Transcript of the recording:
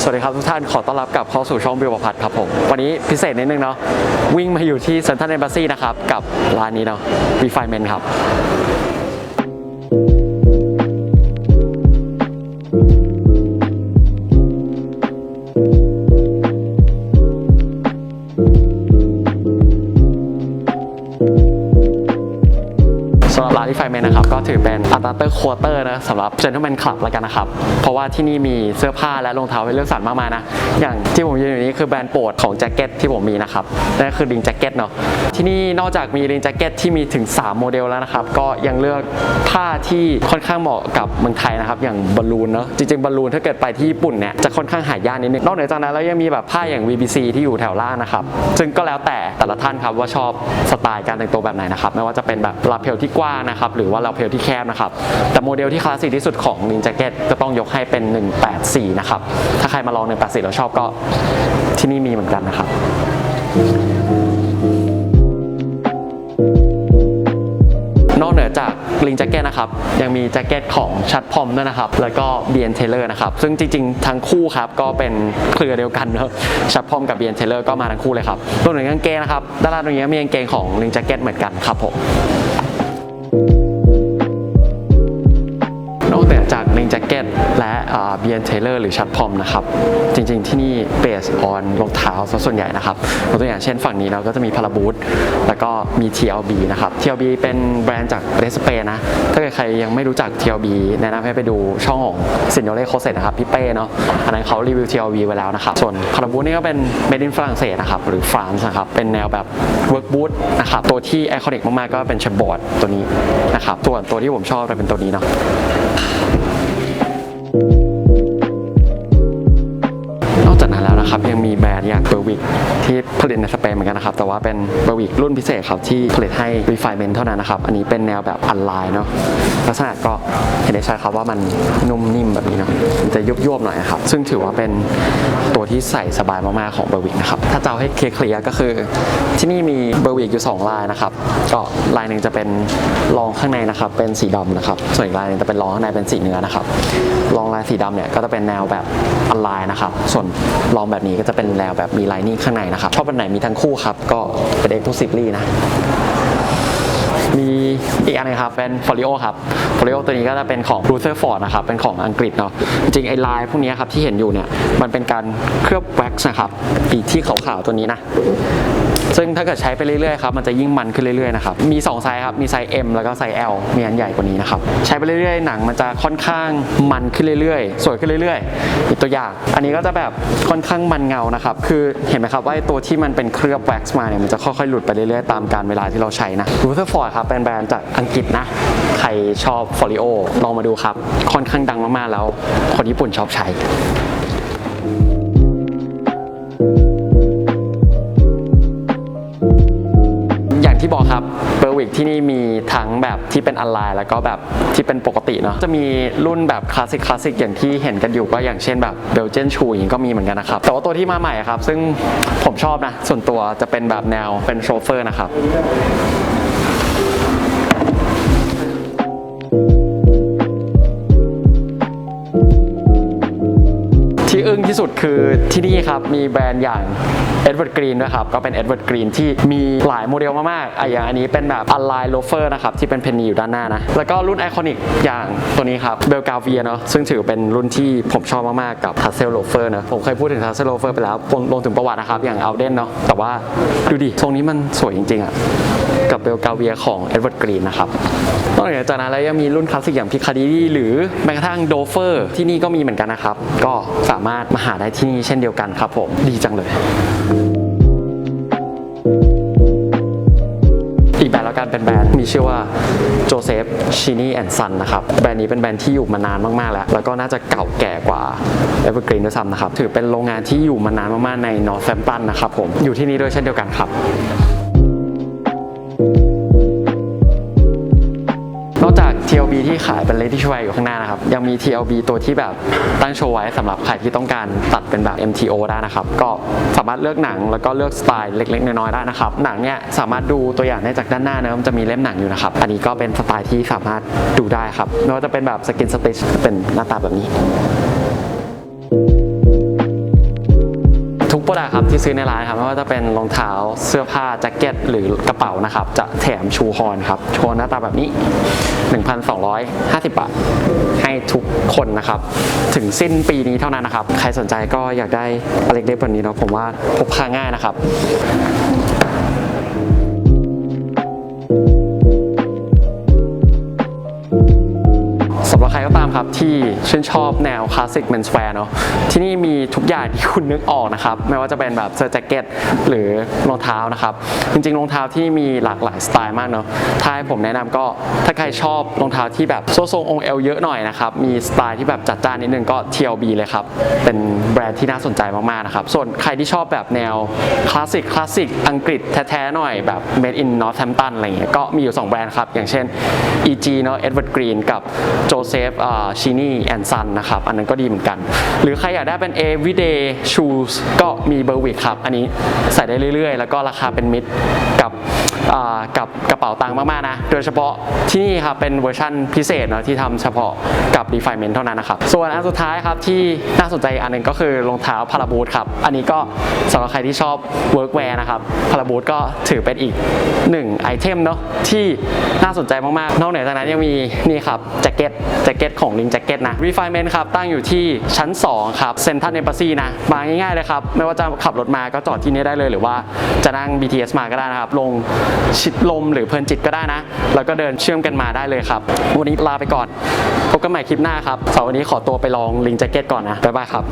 สวัสดีครับทุกท่านขอต้อนรับกลับเข้าสู่ช่องบิวประพัฒครับผม วันนี้พิเศษนิดนึงเนาะวิ่งมาอยู่ที่เซ็นทรัลเอมบาซีนะครับ กับร้านนี้เนาะ Refinement ครับ Refinement นะครับก็ถือเป็น a d a p t e r Quarter นะสำหรับ Gentleman Club แล้วกันนะครับ เพราะว่าที่นี่มีเสื้อผ้าและรองเท้าให้เลือกสรรมากมายนะ อย่างที่ผมยืนอยู่นี้คือแบรนด์โปรดของแจ็คเก็ตที่ผมมีนะครับนั่นคือลิงแจ็คเก็ตเนาะที่นี่นอกจากมีลิงแจ็คเก็ตที่มีถึง 3 โมเดลแล้วนะครับ ก็ยังเลือกผ้าที่ค่อนข้างเหมาะกับเมืองไทยนะครับ อย่างบอลลูนเนาะจริงๆบอลลูนถ้าเกิดไปที่ญี่ปุ่นเนี่ยจะค่อนข้างหายากนิดนึงนอกเหนือจากนั้นแล้วยังมีแบบผ้าอย่าง VBC ที่อยู่แถวล่างนะครับซึ่งก็แล้วแต่แต่ละท่านครับว่าชอบสไตล์การแต่งตัวแบบไหนนะครับไม่ว่าจะเป็นแบบลาเพลที่กว้างนะครับหรือว่าลาเพลที่แคบนะครับ แต่โมเดลที่คลาสสิกที่สุดของลิงแจ็คเก็ตก็ต้องยกให้เป็น 184 นะครับ ถ้าใครมาลอง 184 แล้วชอบก็ที่นี่มีเหมือนกันนะครับนอกเหนือจากลิงแจ็คเก็ตนะครับ ยังมีแจ็คเก็ตของชัดพอมด้วยนะครับ แล้วก็เบียนเทเลอร์นะครับ ซึ่งจริงๆ ทั้งคู่ครับ ก็เป็นเครือเดียวกันเนอะชัดพอมกับเบียนเทเลอร์ก็มาทั้งคู่เลยครับรวมถึงกางเกงนะครับด้านล่างตรงนี้มีกางเกงของลิงแจ็คเก็ตเหมือนกันครับผม แจ็คเก็ตและเบียนเทเลอร์หรือชัดพอมนะครับ จริงๆที่นี่เบสออนรองเท้าส่วนใหญ่นะครับตัวอย่างเช่นฝั่งนี้เราก็จะมีพาราบูทแล้วก็มี TLB นะครับ TLB เป็นแบรนด์จากประเทศสเปนนะ ถ้าเกิดใครยังไม่รู้จัก TLB แนะนำให้ไปดูช่องของซินโยเล่โคเซตนะครับ พี่เป้เนาะอันนั้นเขารีวิว TLB ไว้แล้วนะครับ ส่วนพาราบูทนี่ก็เป็นเมดินฝรั่งเศสนะครับ หรือฟรานซ์นะครับ เป็นแนวแบบ work boot นะครับ ตัวที่ไอคอนิกมากๆก็เป็นแชบอร์ดตัวนี้นะครับส่วนตัวที่ผมชอบจะเป็นตัวนี้เนาะ ผลิตในสเปนเหมือนกันนะครับ แต่ว่าเป็นเบอร์วิกรุ่นพิเศษครับที่ผลิตให้ Refinement เท่านั้นนะครับ อันนี้เป็นแนวแบบออนไลน์เนาะลักษณะก็เห็นได้ชัดครับว่ามันนุ่มนิ่มแบบนี้เนาะมันจะยุบยวบหน่อยนะครับ ซึ่งถือว่าเป็นตัวที่ใส่สบายมากๆของเบอร์วิกนะครับ ถ้าจะเอาให้เคลียร์ก็คือ ที่นี่มีเบอร์วิกอยู่ 2 ลายนะครับก็ลายหนึ่งจะเป็นรองข้างในนะครับ เป็นสีดำนะครับ ส่วนอีกลายหนึงจะเป็นรองข้างในเป็นสีเนื้อนะครับรองลายสีดำเนี่ยก็จะเป็นแนวแบบออนไลน์นะครับ ส่วนรองแบบนี้ก็จะเป็นแนวแบบมีไลนิ่งข้างในนะครับชอบแบบไหนมีทั้งคู่ครับ ก็เป็นเอ็กซ์คลูซีฟลี่นะ มีอีกอันหนึงครับเป็นฟอริโอครับฟอริโอตัวนี้ก็จะเป็นของรูเซอร์ฟอร์ดนะครับ เป็นของอังกฤษเนาะจริงไอ้ลายพวกนี้ครับที่เห็นอยู่เนี่ย มันเป็นการเคลือบแว็กซ์นะครับอีที่ขาวๆตัวนี้นะ ซึ่งถ้าเกิดใช้ไปเรื่อยๆครับมันจะยิ่งมันขึ้นเรื่อยๆนะครับมี2ไซส์ครับมีไซส์ M แล้วก็ไซส์ L มีอันใหญ่กว่านี้นะครับใช้ไปเรื่อยๆ หนังมันจะค่อนข้างมันขึ้นเรื่อยๆ สวยขึ้นเรื่อยๆอีกตัวอย่าง อันนี้ก็จะแบบค่อนข้างมันเงานะครับคือเห็นไหมครับว่าตัวที่มันเป็นเคลือบแว็กซ์มาเนี่ยมันจะค่อยๆหลุดไปเรื่อยๆตามการเวลาที่เราใช้นะ r u t h e r f o r d ครับเป็นแบรนด์จากอังกฤษนะใครชอบ Folio ลองมาดูครับค่อนข้างดังมากๆแล้ว คนญี่ปุ่นชอบใช้ บอกครับเบอร์วิกที่นี่มีทั้งแบบที่เป็นออนไลน์ แล้วก็แบบที่เป็นปกติเนาะจะมีรุ่นแบบคลาสสิกคลาสสิกอย่างที่เห็นกันอยู่ก็อย่างเช่นแบบเบลเจนชูอย่างก็มีเหมือนกันนะครับ แต่ว่าตัวที่มาใหม่ครับ ซึ่งผมชอบนะ ส่วนตัวจะเป็นแบบแนวเป็นโชเฟอร์นะครับ ที่สุดคือที่นี่ครับ มีแบรนด์อย่าง Edward Green ด้วยครับ ก็เป็น Edward Green ที่มีหลายโมเดลมากๆอะอย่างอันนี้เป็นแบบอ l ไลน์โลเฟอร์นะครับ ที่เป็นเพนนีอยู่ด้านหน้านะ แล้วก็รุ่นไอคอนิกอย่างตัวนี้ครับเบลกาเวียเนาะซึ่งถือเป็นรุ่นที่ผมชอบมาก ๆ กับทัสเซลโลเฟอร์นะผมเคยพูดถึงทัสเซลโลเฟอร์ไปแล้วลงถึงประวัตินะครับ อย่างเอาเดนเนาะแต่ว่าดูดิทรงนี้มันสวยจริง ๆอะกับเบลกาเวียของ Edward Green นะครับนอกจากนั้นแล้วยังมีรุ่นคลาสสิกอย่างพิคาดีหรือแม้กระทั่งโดเฟอร์ที่นี่ก็มีเหมือนกันนะครับ ก็สามารถมาหาได้ที่นี่เช่นเดียวกันครับผม ดีจังเลย อีกแบรนด์แล้วกันเป็นแบรนด์มีชื่อว่าโจเซฟชินีแอนด์ซันนะครับแบรนด์นี้เป็นแบรนด์ที่อยู่มานานมาก ๆ แล้ว แล้วก็น่าจะเก่าแก่กว่าเอเวอร์กรีนด้วยซ้ำนะครับ ถือเป็นโรงงานที่อยู่มานานมาก ๆ ในนอร์ทแ a ม p ตันนะครับผม อยู่ที่นี่ด้วยเช่นเดียวกันครับ TLB ที่ขายเป็นเลที่ช่วยอยู่ข้างหน้านะครับ ยังมี TLB ตัวที่แบบตั้งโชว์ไว้สำหรับใครที่ต้องการตัดเป็นแบบ MTO ได้นะครับ ก็สามารถเลือกหนังแล้วก็เลือกสไตล์เล็กๆ น้อยๆได้นะครับ หนังเนี่ยสามารถดูตัวอย่างได้จากด้านหน้านะมันจะมีเล่มหนังอยู่นะครับ อันนี้ก็เป็นสไตล์ที่สามารถดูได้ครับไม่ว่าจะเป็นแบบสกินสติชเป็นหน้าตาแบบนี้ ซื้อในร้านครับไม่ว่าจะเป็นรองเท้าเสื้อผ้าแจ็คเก็ตหรือกระเป๋านะครับ จะแถมชูฮอนครับชูฮอนหน้าตาแบบนี้ 1,250 บาท ให้ทุกคนนะครับ ถึงสิ้นปีนี้เท่านั้นนะครับ ใครสนใจก็อยากได้อะไรเล็กๆแบบนี้เนาะผมว่าพกพาง่ายนะครับ ครับที่ชื่นชอบแนวคลาสสิก m มนส w วร์เนาะที่นี่มีทุกอย่างที่คุณนึกออกนะครับ ไม่ว่าจะเป็นแบบเสื้อแจ็คเก็ตหรือรองเท้านะครับ จริงๆรองเท้าที่มีหลากหลายสไตล์มากเนาะถ้าให้ผมแนะนำก็ถ้าใครชอบรองเท้าที่แบบโซ่ทรงองเอลเยอะหน่อยนะครับ มีสไตล์ที่แบบจัดจ้านนิดนึงก็ TLB เลยครับ เป็นแบรนด์ที่น่าสนใจมากๆนะครับ ส่วนใครที่ชอบแบบแนวคลาสสิกคลาสสิกอังกฤษแท้ๆหน่อยแบบ made in Northampton อะไรเงี้ยก็มีอยู่ 2 แบรนด์ครับ อย่างเช่น EG เนาะ Edward Green กับ Joseph ชินี่แอนซันนะครับ อันนั้นก็ดีเหมือนกัน หรือใครอยากได้เป็น everyday shoes ก็มีเบอร์วิกครับ อันนี้ใส่ได้เรื่อยๆ แล้วก็ราคาเป็นมิตรกับกับกระเป๋าตังค์มากๆนะ โดยเฉพาะที่นี่ครับเป็นเวอร์ชันพิเศษเนาะที่ทำเฉพาะกับ refinement เท่านั้นนะครับ ส่วนอันสุดท้ายครับที่น่าสนใจอันหนึงก็คือรองเท้าพาราบูทครับ อันนี้ก็สำหรับใครที่ชอบ workwear นะครับพาราบูทก็ถือเป็นอีกหนึ่งไอเทมเนาะที่น่าสนใจมากๆ นอกเหนือจากนั้นยังมีนี่ครับแจ็คเก็ตแจ็คเก็ตของลิงแจ็คเก็ตนะ refinement ครับ ตั้งอยู่ที่ชั้น 2 ครับเซ็นทรัลเอมบ s ซีนะ มาง่ายๆเลยครับ ไม่ว่าจะขับรถมาก็จอดที่นี่ได้เลย หรือว่าจะนั่ง BTS มาก็ได้นะครับ ลงชิดลมหรือเพลินจิตก็ได้นะ แล้วก็เดินเชื่อมกันมาได้เลยครับ วันนี้ลาไปก่อน พบกันใหม่คลิปหน้าครับสำหรับวันนี้ขอตัวไปลองลิงแจ็คเก็ตก่อนนะบ๊ายบายครับ